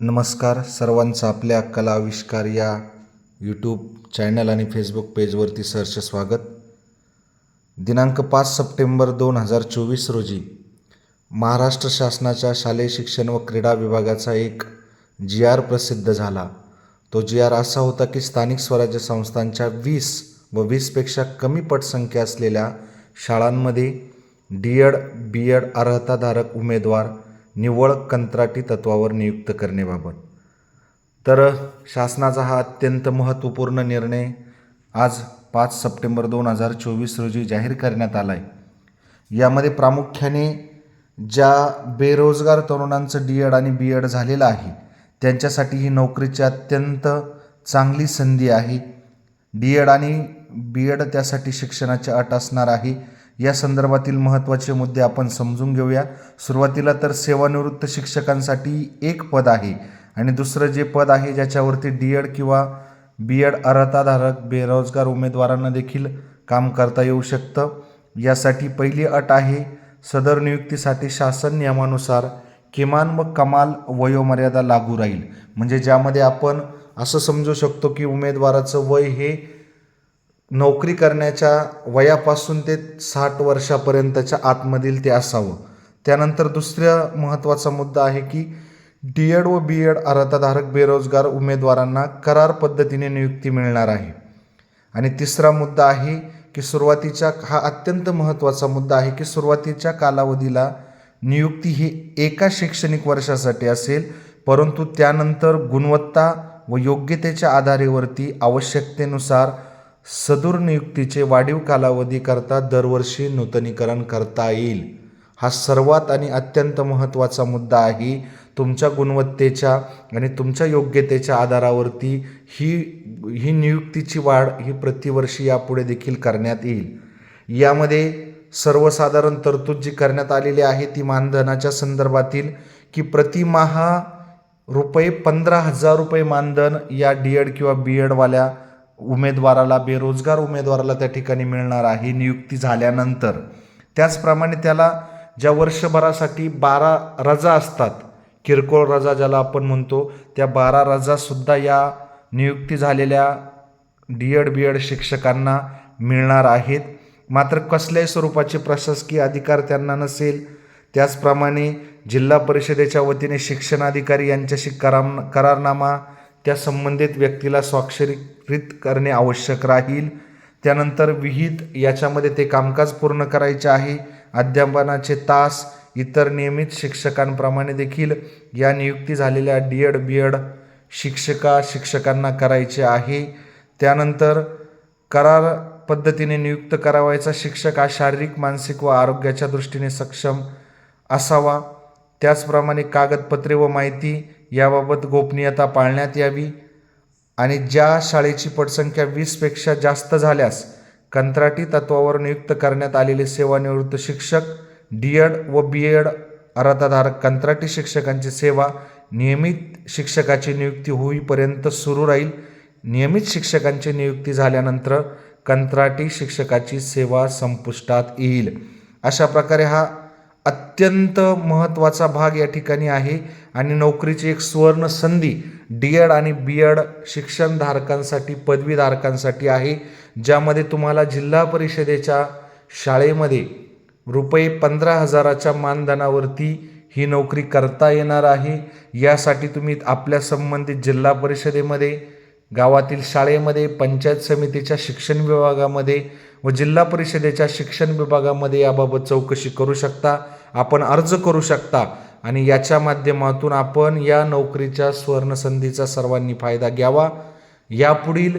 नमस्कार सर्वांचं आपल्या कला आविष्कार या यूट्यूब चॅनल आणि फेसबुक पेजवरती सहर्ष स्वागत. दिनांक पाच सप्टेंबर दोन हजार चोवीस रोजी महाराष्ट्र शासनाच्या शालेय शिक्षण व क्रीडा विभागाचा एक जी आर प्रसिद्ध झाला. तो जी आर असा होता की स्थानिक स्वराज्य संस्थांच्या वीस व वीसपेक्षा कमी पटसंख्या असलेल्या शाळांमध्ये डी एड बी एड अर्हताधारक उमेदवार निव्वळ कंत्राटी तत्वावर नियुक्त करण्याबाबत. तर शासनाचा हा अत्यंत महत्त्वपूर्ण निर्णय आज पाच सप्टेंबर दोन हजार चोवीस रोजी जाहीर करण्यात आला आहे यामध्ये प्रामुख्याने ज्या बेरोजगार तरुणांचं डी एड आणि बी एड झालेलं आहे त्यांच्यासाठी ही नोकरीची अत्यंत चांगली संधी आहे. डी एड आणि बी एड त्यासाठी शिक्षणाची अट असणार आहे. या संदर्भातील महत्त्वाचे मुद्दे आपण समजून घेऊया. सुरुवातीला तर सेवानिवृत्त शिक्षकांसाठी एक पद आहे आणि दुसरं जे पद आहे ज्याच्यावरती डी एड किंवा बी एड अर्हताधारक बेरोजगार उमेदवारांना देखील काम करता येऊ शकतं. यासाठी पहिली अट आहे सदर नियुक्तीसाठी शासन नियमानुसार किमान व कमाल वयोमर्यादा लागू राहील. म्हणजे ज्यामध्ये आपण असं समजू शकतो की उमेदवाराचं वय हे नोकरी करण्याच्या वयापासून ते साठ वर्षापर्यंतच्या आतमधील ते असावं. त्यानंतर दुसरा महत्त्वाचा मुद्दा आहे की डी एड व बी एड अर्हताधारक बेरोजगार उमेदवारांना करार पद्धतीने नियुक्ती मिळणार आहे. आणि तिसरा मुद्दा आहे की सुरुवातीच्या हा अत्यंत महत्त्वाचा मुद्दा आहे की सुरुवातीच्या कालावधीला नियुक्ती ही एका शैक्षणिक वर्षासाठी असेल परंतु त्यानंतर गुणवत्ता व योग्यतेच्या आधारेवरती आवश्यकतेनुसार सदूर नियुक्तीचे वाढीव कालावधीकरता दरवर्षी नूतनीकरण करता येईल. हा सर्वात आणि अत्यंत महत्त्वाचा मुद्दा आहे. तुमच्या गुणवत्तेच्या आणि तुमच्या योग्यतेच्या आधारावरती ही ही नियुक्तीची वाढ ही प्रतिवर्षी यापुढे देखील करण्यात येईल. यामध्ये सर्वसाधारण तरतूद जी करण्यात आलेली आहे ती मानधनाच्या संदर्भातील की प्रतिमाहा रुपये पंधरा हजार रुपये मानधन या डी एड किंवा बी एडवाल्या उमेदवाराला बेरोजगार उमेदवाराला त्या ठिकाणी मिळणार आहे नियुक्ती झाल्यानंतर. त्याचप्रमाणे त्याला ज्या वर्षभरासाठी बारा रजा असतात किरकोळ रजा ज्याला आपण म्हणतो त्या बारा रजासुद्धा या नियुक्ती झालेल्या डी एड बी एड शिक्षकांना मिळणार आहेत. मात्र कसल्याही स्वरूपाचे प्रशासकीय अधिकार त्यांना नसेल. त्याचप्रमाणे जिल्हा परिषदेच्या वतीने शिक्षणाधिकारी यांच्याशी कराम करारनामा त्या संबंधित व्यक्तीला स्वाक्षरीकृत करणे आवश्यक राहील. त्यानंतर विहित याच्यामध्ये ते कामकाज पूर्ण करायचे आहे. अध्यापनाचे तास इतर नियमित शिक्षकांप्रमाणे देखील या नियुक्ती झालेल्या डी एड बी एड शिक्षका शिक्षकांना करायचे आहे. त्यानंतर करार पद्धतीने नियुक्त करावायचा शिक्षक हा शारीरिक मानसिक व आरोग्याच्या दृष्टीने सक्षम असावा. त्याचप्रमाणे कागदपत्रे व माहिती याबाबत गोपनीयता पाळण्यात यावी आणि ज्या शाळेची पटसंख्या वीसपेक्षा जास्त झाल्यास कंत्राटी तत्वावर नियुक्त करण्यात आलेले सेवानिवृत्त शिक्षक डी एड व बी एड अर्हताधारक कंत्राटी शिक्षकांची सेवा नियमित शिक्षकाची नियुक्ती होईपर्यंत सुरू राहील. नियमित शिक्षकांची नियुक्ती झाल्यानंतर कंत्राटी शिक्षकाची सेवा संपुष्टात येईल. अशा प्रकारे हा अत्यंत महत्त्वाचा भाग या ठिकाणी आहे. आणि नोकरीची एक सुवर्ण संधी डी एड आणि बी एड शिक्षणधारकांसाठी पदवीधारकांसाठी आहे. ज्यामध्ये तुम्हाला जिल्हा परिषदेच्या शाळेमध्ये रुपये पंधरा हजाराच्या मानधनावरती ही नोकरी करता येणार आहे. यासाठी तुम्ही आपल्या संबंधित जिल्हा परिषदेमध्ये गावातील शाळेमध्ये पंचायत समितीच्या शिक्षण विभागामध्ये व जिल्हा परिषदेच्या शिक्षण विभागामध्ये याबाबत चौकशी करू शकता. आपण अर्ज करू शकता. आणि याच्या माध्यमातून आपण या नोकरीच्या सुवर्णसंधीचा सर्वांनी फायदा घ्यावा. यापुढील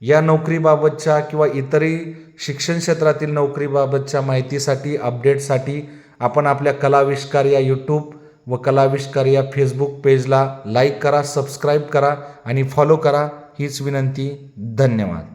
या नोकरीबाबतच्या किंवा इतरही शिक्षण क्षेत्रातील नोकरीबाबतच्या माहितीसाठी अपडेटसाठी आपण आपल्या कलाविष्कार या यूट्यूब व कलाविष्कार या फेसबुक पेजला लाईक करा सबस्क्राईब करा आणि फॉलो करा. हीच विनंती. धन्यवाद.